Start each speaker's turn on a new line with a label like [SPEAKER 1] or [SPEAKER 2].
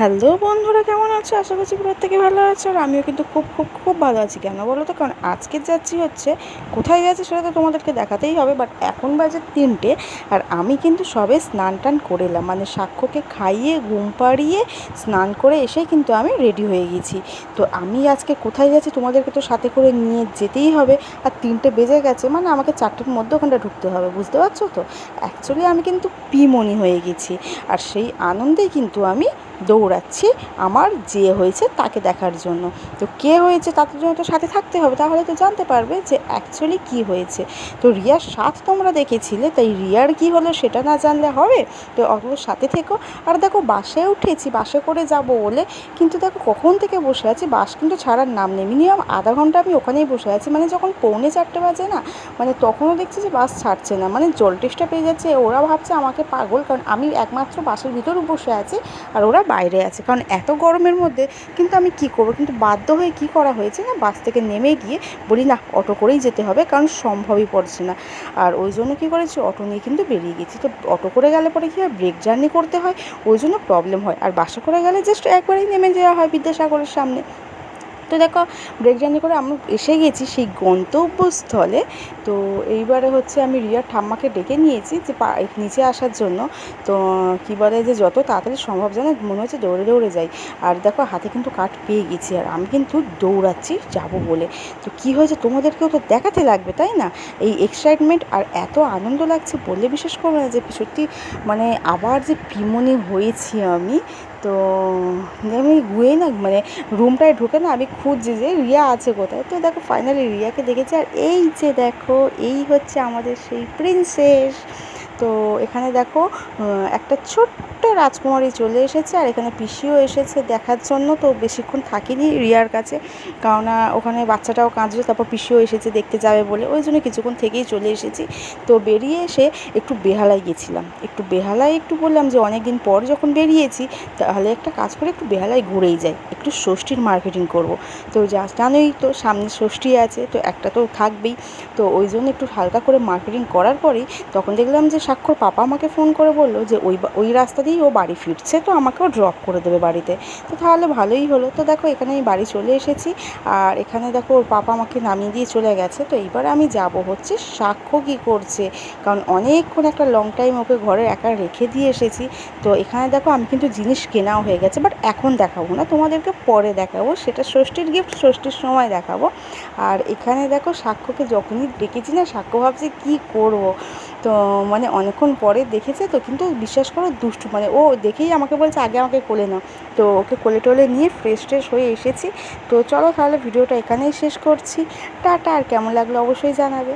[SPEAKER 1] Hello বন্ধুরা, কেমন আছো? আশা করছি প্রত্যেকে ভালো আছো আর আমিও কিন্তু খুব খুব খুব ভালো আছি। কেন বলো তো? কারণ আজকে যাচ্ছি হচ্ছে, কোথায় যাচ্ছি সেটা তো তোমাদেরকে দেখাতেই হবে বাট এখন বাজে তিনটে আর আমি কিন্তু সবে স্নান টান করে এলাম। মানে সাক্ষ্যকে খাইয়ে, ঘুম পাড়িয়ে, স্নান করে এসেই কিন্তু আমি রেডি হয়ে গেছি। তো আমি আজকে কোথায় যাচ্ছি তোমাদেরকে তো সাথে করে নিয়ে যেতেই হবে। আর তিনটে বেজে গেছে মানে আমাকে চারটের মধ্যে ওখানটা ঢুকতে হবে, বুঝতে পারছ তো? অ্যাকচুয়ালি আমি কিন্তু পিমনি হয়ে গেছি। আর সেই আনন্দেই কিন্তু আমি দৌড়াচ্ছি, আমার যে হয়েছে তাকে দেখার জন্য। তো কে হয়েছে তাদের জন্য তো সাথে থাকতে হবে, তাহলে তো জানতে পারবে যে অ্যাকচুয়ালি কী হয়েছে। তো রিয়ার সাথ তোমরা দেখেছিলে, তাই রিয়ার কী হলো সেটা না জানলে হবে? তো অগুলোর সাথে থেকো। আর দেখো, বাসে উঠেছি, বাসে করে যাব বলে কিন্তু দেখো কখন থেকে বসে আছি, বাস কিন্তু ছাড়ার নাম নেই। মিনিমাম আধা ঘণ্টা আমি ওখানেই বসে আছি। মানে যখন পৌনে চারটে বাজে না মানে তখনও দেখছি যে বাস ছাড়ছে না। মানে জল টেস্টটা পেয়ে যাচ্ছে, ওরা ভাবছে আমাকে পাগল, কারণ আমি একমাত্র বাসের ভিতরে বসে আছি, আর ওরা বাইরে আছে। কারণ এত গরমের মধ্যে কিন্তু আমি কি করব? কিন্তু বাধ্য হয়ে কি করা হয়েছে না? বাস থেকে নেমে গিয়ে বলি, না, অটো করেই যেতে হবে, কারণ সম্ভবই পড়ছে না। আর ওই জন্য কী করেছি? অটো নিয়ে কিন্তু বেরিয়ে গেছি। তো অটো করে গেলে পরে কী হয়? ব্রেক জার্নি করতে হয়, ওই জন্য প্রবলেম হয়। আর বাসে করে গেলে জাস্ট একবারেই নেমে যাওয়া হয় বিদ্যাসাগরের সামনে। তো দেখো ব্রেক জার্নি করে আমরা এসে গেছি সেই গন্তব্যস্থলে। তো এইবারে হচ্ছে আমি রিয়ার ঠাম্মাকে ডেকে নিয়েছি যে নিচে আসার জন্য। তো কী বলে যে যত তাড়াতাড়ি সম্ভব যেন মনে হচ্ছে দৌড়ে দৌড়ে যাই। আর দেখো, হাতে কিন্তু কাঠ পেয়ে গেছি। আর আমি কিন্তু দৌড়াচ্ছি, যাব বলে। তো কী হয়েছে তোমাদেরকেও তো দেখাতে লাগবে, তাই না? এই এক্সাইটমেন্ট আর এত আনন্দ লাগছে বললে বিশেষ করবে না যে সত্যি মানে আবার যে পিমনি হয়েছি আমি। তো মানে রুমটায় ঢুকে না আমি খুঁজছি যে রিয়া আছে কোথায়। তো দেখো ফাইনালি রিয়াকে দেখেছি আর এই যে দেখো, এই হচ্ছে আমাদের সেই প্রিন্সেস তো এখানে দেখো একটা ছোট্ট রাজকুমারী চলে এসেছে আর এখানে পিসিও এসেছে দেখার জন্য। তো বেশিক্ষণ থাকিনি রিয়ার কাছে, কারণ ওখানে বাচ্চাটাও কাঁদছে, তারপর পিসিও এসেছে দেখতে যাবে বলে। ওই জন্য কিছুক্ষণ থেকেই চলে এসেছি। তো বেরিয়ে এসে একটু বেহালায় গেছিলাম। একটু বেহালায় একটু বললাম যে অনেক দিন পর যখন বেরিয়েছি, তাহলে একটা কাজ করে একটু বেহালায় ঘুরেই যাই। একটু ষষ্ঠীর মার্কেটিং করব। তো যা জানোই তো, সামনে ষষ্ঠী আছে, তো একটা তো থাকবেই। তো ওই জন্য একটু হালকা করে মার্কেটিং করার পরেই তখন দেখলাম যে স্বাক্ষর পাপা আমাকে ফোন করে বলল যে ওই ওই রাস্তা দিয়েই ও বাড়ি ফিরছে, তো আমাকেও ড্রপ করে দেবে বাড়িতে। তো তাহলে ভালোই হলো। তো দেখো এখানে আমি বাড়ি চলে এসেছি। আর এখানে দেখো, ওর পাপা আমাকে নামিয়ে দিয়ে চলে গেছে। তো এইবার আমি যাব হচ্ছে সাক্ষ্য কী করছে? কারণ অনেকক্ষণ একটা লং টাইম ওকে ঘরে একা রেখে দিয়ে এসেছি। তো এখানে দেখো, আমি কিন্তু জিনিস কেনাও হয়ে গেছে বাট এখন দেখাবো না। তোমাদেরকে পরে দেখাবো। সেটা ষষ্ঠীর গিফট ষষ্ঠীর সময় দেখাবো। আর এখানে দেখো, সাক্ষ্যকে যখনই ডেকেছি না, সাক্ষ্য ভাবছে কী করব? তো মানে অনেকক্ষণ পরে দেখেছে তো, কিন্তু বিশ্বাস করো দুষ্টু মানে ও দেখেই আমাকে বলছে, আগে আমাকে কোলে নাও। তো ওকে কোলে টোলে নিয়ে ফ্রেশ ট্রেশ হয়ে এসেছি। তো চলো তাহলে ভিডিওটা এখানেই শেষ করছি। টাটা, আর কেমন লাগল অবশ্যই জানাবে।